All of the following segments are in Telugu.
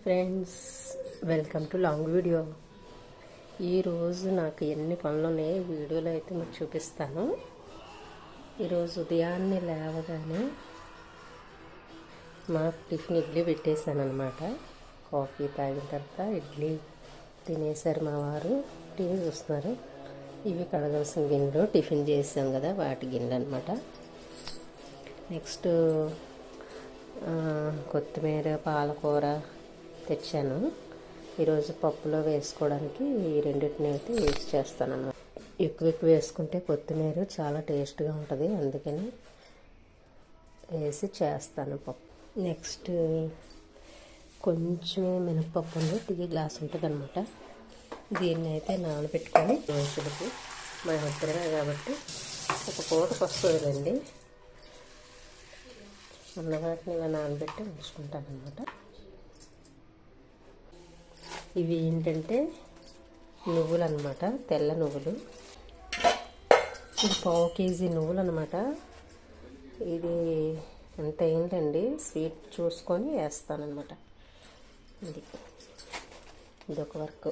Friends welcome to long video. ఈరోజు నాకు ఎన్ని పనులు ఉన్నాయో వీడియోలు వీడియోలో అయితే మీకు చూపిస్తాను. ఈరోజు ఉదయాన్నే లేవగానే మా టిఫిన్ ఇడ్లీ పెట్టేశాను అనమాట కాఫీ తాగిన తర్వాత ఇడ్లీ తినేశారు మా వారు. టీవీ చూస్తున్నారు. ఇవి కడగాల్సిన గిన్నెలు టిఫిన్ చేసాం కదా వాటి గిన్నెలు అనమాట నెక్స్ట్ కొత్తిమీర పాలకూర తెచ్చాను. ఈరోజు పప్పులో వేసుకోవడానికి ఈ రెండింటిని అయితే యూజ్ చేస్తాను అన్నమాట ఎక్కువ ఎక్కువ వేసుకుంటే కొత్తిమీర చాలా టేస్ట్గా ఉంటుంది అందుకని వేసి చేస్తాను పప్పు. నెక్స్ట్ కొంచెం మినపప్పు ఉంది టీ గ్లాస్ ఉంటుంది అనమాట దీన్ని అయితే నానబెట్టుకొని మనుషులకి మా ఇద్దరమే కాబట్టి ఒక పూటకు వస్తుందండి ఉన్న వాటిని ఇలా నానబెట్టి ఉంచుకుంటాను అనమాట ఇవి ఏంటంటే నువ్వులు అనమాట తెల్ల నువ్వులు. ఇది పావు కేజీ నువ్వులు అనమాట ఇది ఎంత ఏంటండి? స్వీట్ చూసుకొని వేస్తానమాట ఇది. ఇదొక వర్క్.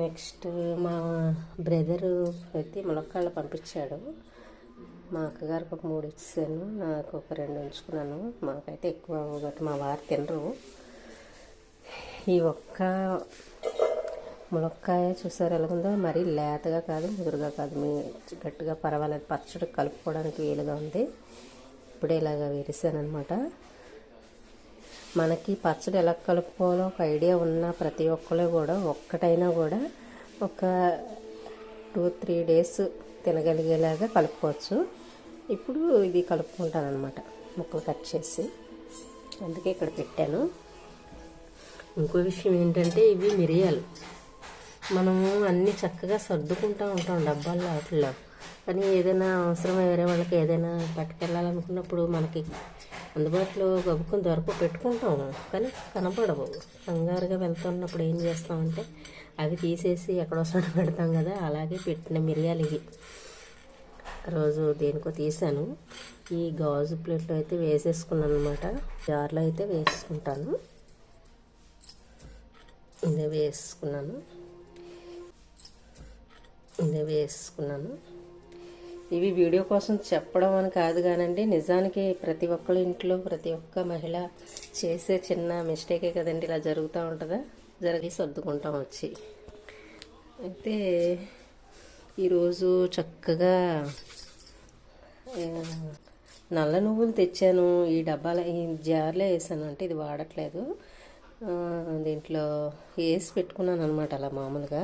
నెక్స్ట్ మా బ్రదరు అయితే ములక్కాళ్ళు పంపించాడు. మా అక్కగారికి ఒక మూడు ఇచ్చాను నాకు ఒక రెండు ఉంచుకున్నాను. మాకైతే ఎక్కువ ఒకటి మా వారు తినరు. ఈ ఒక్క ములక్కాయ చూసారు ఎలాగుందో మరీ లేతగా కాదు ముదురుగా కాదు. మీ గట్టిగా పర్వాలేదు. పచ్చడి కలుపుకోవడానికి వీలుగా ఉంది. ఇప్పుడే ఇలాగ వేరేసానమాట మనకి పచ్చడి ఎలా కలుపుకోవాలో ఒక ఐడియా ఉన్న ప్రతి ఒక్కరు కూడా ఒక్కటైనా కూడా ఒక టూ త్రీ డేస్ తినగలిగేలాగా కలుపుకోవచ్చు. ఇప్పుడు ఇది కలుపుకుంటాను అనమాట ముక్కలు కట్ చేసి. అందుకే ఇక్కడ పెట్టాను. ఇంకో విషయం ఏంటంటే ఇవి మిరియాలు. మనము అన్నీ చక్కగా సర్దుకుంటూ ఉంటాం డబ్బాల్లో వాటిల్లో. కానీ ఏదైనా అవసరం వేరే వాళ్ళకి ఏదైనా పట్టుకెళ్ళాలనుకున్నప్పుడు మనకి అందుబాటులో గబుకుని దొరక పెట్టుకుంటాము. కానీ కనపడవు. కంగారుగా వెళ్తున్నప్పుడు ఏం చేస్తామంటే అవి తీసేసి ఎక్కడో చోట పెడతాం కదా అలాగే పెట్టిన మిరియాలు ఇవి. రోజు దేనికో తీసాను. ఈ గాజు ప్లేట్లో అయితే వేసేసుకున్నాను అనమాట జార్లో అయితే వేసుకుంటాను. ఇది వేసుకున్నాను. ఇది వేసుకున్నాను. ఇవి వీడియో కోసం చెప్పడం అని కాదు కానండి నిజానికి ప్రతి ఒక్కళ్ళ ఇంట్లో ప్రతి ఒక్క మహిళ చేసే చిన్న మిస్టేకే కదండి ఇలా జరుగుతూ ఉంటుందా? జరిగి సర్దుకుంటాం వచ్చి. అయితే ఈరోజు చక్కగా నల్ల నువ్వులు తెచ్చాను. ఈ డబ్బాలో ఈ జార్లో వేసాను. అంటే ఇది వాడట్లేదు. దీంట్లో వేసి పెట్టుకున్నాను అనమాట అలా మామూలుగా.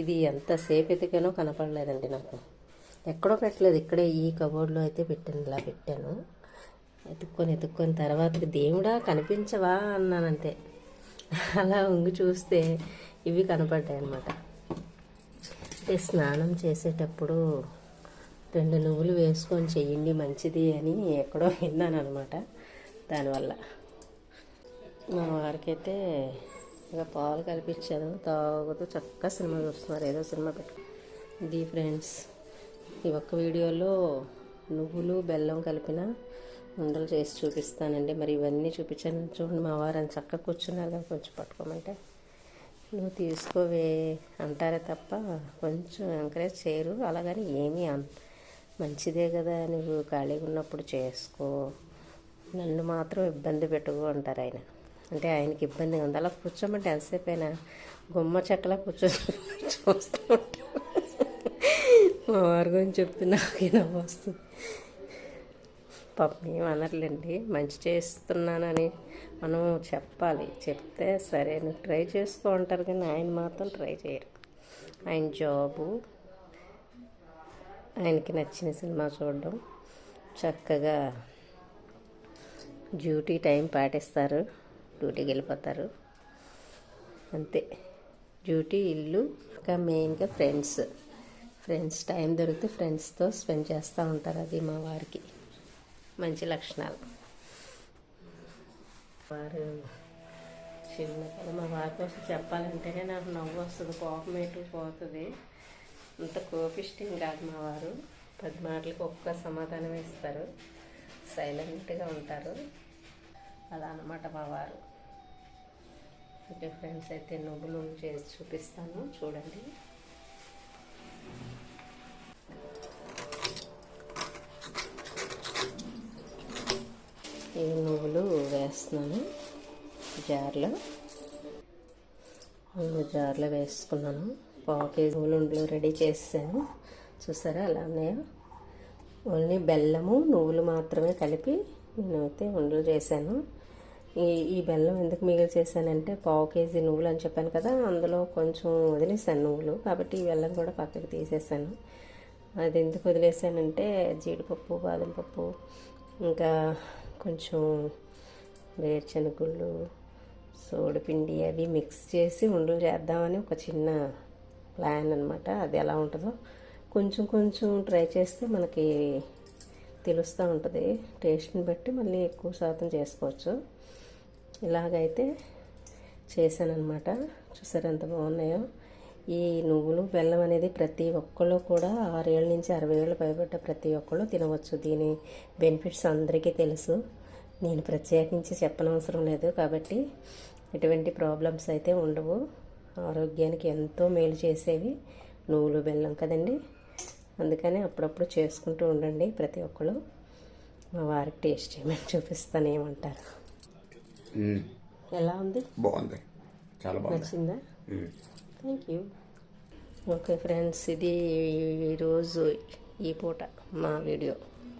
ఇది ఎంతసేపు ఎతికానో కనపడలేదండి నాకు. ఎక్కడో పెట్టలేదు ఇక్కడే ఈ కబోర్డ్లో అయితే పెట్టాను ఇలా పెట్టాను. ఎత్తుక్కొని ఎత్తుక్కొని తర్వాత దేవుడా కనిపించవా అన్నానంతే. అలా ఉంగి చూస్తే ఇవి కనపడ్డాయి అనమాట అంటే స్నానం చేసేటప్పుడు రెండు నువ్వులు వేసుకొని చెయ్యండి మంచిది అని ఎక్కడో విన్నాను అనమాట దానివల్ల. మా వారికైతే ఇక పాలు కల్పించాను. తాగుతూ చక్కగా సినిమా చూస్తున్నారు. ఏదో సినిమా పెట్టు ఇది ఫ్రెండ్స్. ఈ ఒక్క వీడియోలో నువ్వులు బెల్లం కలిపిన ఉండలు చేసి చూపిస్తానండి. మరి ఇవన్నీ చూపించాను. చూడండి మా వారు అని చక్కగా కూర్చున్నారు కదా కొంచెం పట్టుకోమంటే. నువ్వు తీసుకోవే అంటారే తప్ప కొంచెం ఎంకరేజ్ చేయరు. అలాగని ఏమీ అన్ మంచిదే కదా నువ్వు ఖాళీగా ఉన్నప్పుడు చేసుకో. నన్ను మాత్రం ఇబ్బంది పెట్టుకో అంటారు ఆయన. అంటే ఆయనకి ఇబ్బందిగా ఉంది. అలా కూర్చోమంటే ఎంతసేపు అయినా గుమ్మ చెక్కలా కూర్చో చూస్తూ ఉంటాం. మా వారి గురించి చెప్తే వస్తుంది. పాపం ఏం అనర్లేండి. మంచి చేస్తున్నానని మనం చెప్పాలి. చెప్తే సరే నువ్వు ట్రై చేసుకో అంటారు కానీ ఆయన మాత్రం ట్రై చేయరు. ఆయన జాబు ఆయనకి నచ్చిన సినిమా చూడడం చక్కగా డ్యూటీ టైం పాటిస్తారు. డ్యూటీకి వెళ్ళిపోతారు. అంతే. డ్యూటీ ఇల్లు ఇంకా మెయిన్గా ఫ్రెండ్స్. ఫ్రెండ్స్ టైం దొరికితే ఫ్రెండ్స్తో స్పెండ్ చేస్తూ ఉంటారు అది మా వారికి. మంచి లక్షణాలు. వారు చిన్నప్పుడు మా వారి కోసం చెప్పాలంటేనే నాకు నవ్వు వస్తుంది కోపం ఎటు పోతుంది. అంత కోపిష్టం కాదు మా వారు. పది మాటలకు ఒక్క సమాధానం ఇస్తారు. సైలెంట్గా ఉంటారు. అలా అన్నమాట మా వారు. ఓకే ఫ్రెండ్స్ అయితే నువ్వులు చేసి చూపిస్తాను. చూడండి. ఈ నువ్వులు వేస్తున్నాను జార్లో. రెండు జార్లో వేసుకున్నాను. పావు కేజీ నువ్వులు రెడీ చేసాను చూసారా? అలా ఉన్నాయో? ఓన్లీ బెల్లము నువ్వులు మాత్రమే కలిపి నేనైతే ఉండలు చేశాను. ఈ ఈ బెల్లం ఎందుకు మిగిలి చేశానంటే పావు కేజీ నువ్వులు అని చెప్పాను కదా అందులో కొంచెం వదిలేసాను నువ్వులు. కాబట్టి ఈ బెల్లం కూడా పక్కకి తీసేసాను. అది ఎందుకు వదిలేసానంటే జీడిపప్పు బాదం పప్పు ఇంకా కొంచెం వేరుశనగుళ్ళు సోడిపిండి అవి మిక్స్ చేసి ఉండలు చేద్దామని ఒక చిన్న ప్లాన్ అనమాట అది ఎలా ఉంటుందో కొంచెం కొంచెం ట్రై చేస్తే మనకి తెలుస్తూ ఉంటుంది. టేస్ట్ని బట్టి మళ్ళీ ఎక్కువ శాతం చేసుకోవచ్చు. ఇలాగైతే చేశానమాట చూసారు ఎంత బాగున్నాయో? ఈ నువ్వులు బెల్లం అనేది ప్రతి ఒక్కళ్ళు కూడా ఆరేళ్ళ నుంచి అరవై ఏళ్ళు పైబడ్డ ప్రతి ఒక్కళ్ళు తినవచ్చు. దీని బెనిఫిట్స్ అందరికీ తెలుసు. నేను ప్రత్యేకించి చెప్పనవసరం లేదు కాబట్టి ఎటువంటి ప్రాబ్లమ్స్ అయితే ఉండవు. ఆరోగ్యానికి ఎంతో మేలు చేసేవి నువ్వులు బెల్లం కదండి. అందుకని అప్పుడప్పుడు చేసుకుంటూ ఉండండి ప్రతి ఒక్కరు మా వారికి టేస్ట్ చేయమని చూపిస్తాను ఏమంటారు. ఎలా ఉంది? బాగుంది. చాలా బాగుంది. నచ్చిందా. థ్యాంక్ యూ ఓకే ఫ్రెండ్స్ ఇది ఈరోజు ఈ పూట మా వీడియో.